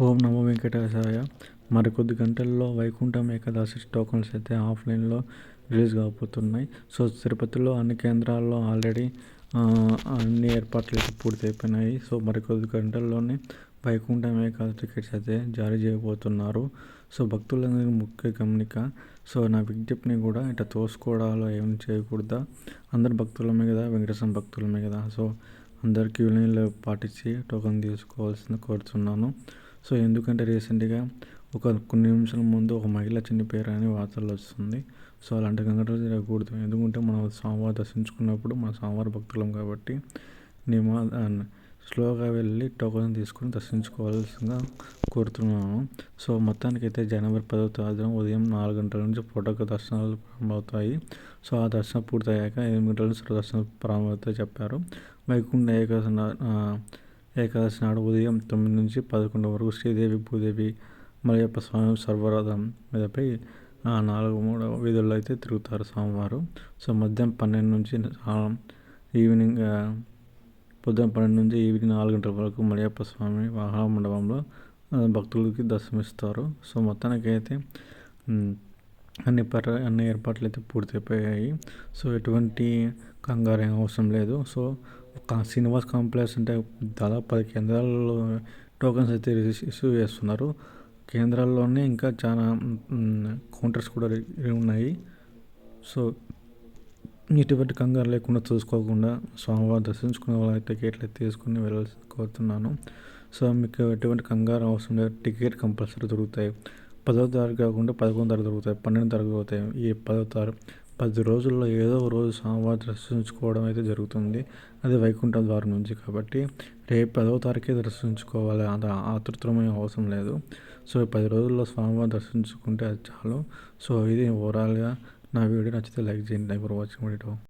ఓం నమో వెంకటేశాయ మరికొద్ది గంటల్లో వైకుంఠం ఏకాదశి టోకన్స్ అయితే ఆఫ్లైన్లో రిలీజ్ కాబోతున్నాయి. సో తిరుపతిలో అన్ని కేంద్రాల్లో ఆల్రెడీ అన్ని ఏర్పాట్లు అయితే పూర్తి అయిపోయినాయి సో మరికొద్ది గంటల్లోనే వైకుంఠం ఏకాదశి టికెట్స్ అయితే జారీ చేయబోతున్నారు. సో భక్తులందరికీ ముఖ్య గమనిక సో నా విజ్ఞప్తిని కూడా ఇట్లా తోసుకోవడాలో ఏమి చేయకూడదా? అందరు భక్తులమే కదా వెంకటేశ్వర భక్తులమే కదా. సో అందరికీ వినీలు పాటించి టోకెన్ తీసుకోవాల్సింది కోరుతున్నాను సో ఎందుకంటే రీసెంట్గా ఒక కొన్ని నిమిషాల ముందు ఒక మహిళ చనిపోయారని వార్తలు వస్తుంది. సో అలాంటి సంఘటనలు జరగకూడదు ఎందుకంటే మనం స్వామివారి దర్శించుకున్నప్పుడు మన స్వామివారి భక్తులం కాబట్టి నియమ స్లోగా వెళ్ళి టోకెన్ తీసుకొని దర్శించుకోవాల్సిందిగా కోరుతున్నాను సో మొత్తానికి అయితే జనవరి పదవ తారీఖున ఉదయం నాలుగు గంటల నుంచి ఫోటోకి దర్శనాలు ప్రారంభమవుతాయి. సో ఆ దర్శనం పూర్తయ్యాక ఎనిమిది గంటల నుంచి దర్శనం ప్రారంభమవుతాయి చెప్పారు. వైకుంఠ ఏకాదశి ఏకాదశి నాడు ఉదయం తొమ్మిది నుంచి పదకొండు వరకు శ్రీదేవి భూదేవి మలయప్ప స్వామి సర్వరథం మీదపై నాలుగు మూడు వీధుల్లో అయితే తిరుగుతారు స్వామివారు. సో మధ్యాహ్నం పన్నెండు నుంచి ఈవినింగ్ పొద్దున పన్నెండు నుంచి ఈవినింగ్ నాలుగు గంటల వరకు మలయప్ప స్వామి వాహన మండపంలో భక్తులకి దర్శనమిస్తారు. సో మొత్తానికైతే అన్ని పర అన్ని ఏర్పాట్లు అయితే పూర్తయిపోయాయి. సో ఎటువంటి కంగారు అవసరం లేదు. సో శ్రీనివాస్ కాంప్లెక్స్ అంటే దాదాపు పది కేంద్రాల్లో టోకెన్స్ అయితే ఇష్యూ చేస్తున్నారు. కేంద్రాల్లోనే ఇంకా చాలా కౌంటర్స్ కూడా ఉన్నాయి సో ఎటువంటి కంగారు లేకుండా చూసుకోకుండా స్వామివారి దర్శించుకునే వాళ్ళ టికెట్లు తీసుకుని వెళ్ళాల్సి కోరుతున్నాను. సో మీకు ఎటువంటి కంగారు అవసరం లేదు. టికెట్ కంపల్సరీ దొరుకుతాయి. పదో తారీఖు కాకుండా పదకొండు తారీఖు దొరుకుతాయి. పన్నెండు తారీఖు దొరుకుతాయి. ఈ పదో తారీఖు పది రోజుల్లో ఏదో ఒక రోజు స్వామివారి దర్శించుకోవడం అయితే జరుగుతుంది. అది వైకుంఠ ద్వారం నుంచి కాబట్టి రేపు పదవ తారీఖే దర్శించుకోవాలి అది ఆతృతమైన అవసరం లేదు. సో పది రోజుల్లో స్వామివారి దర్శించుకుంటే అది చాలు. సో ఇది ఓవరాల్గా నా వీడియో నచ్చితే లైక్ చేయండి. Thank for watching. వీడియో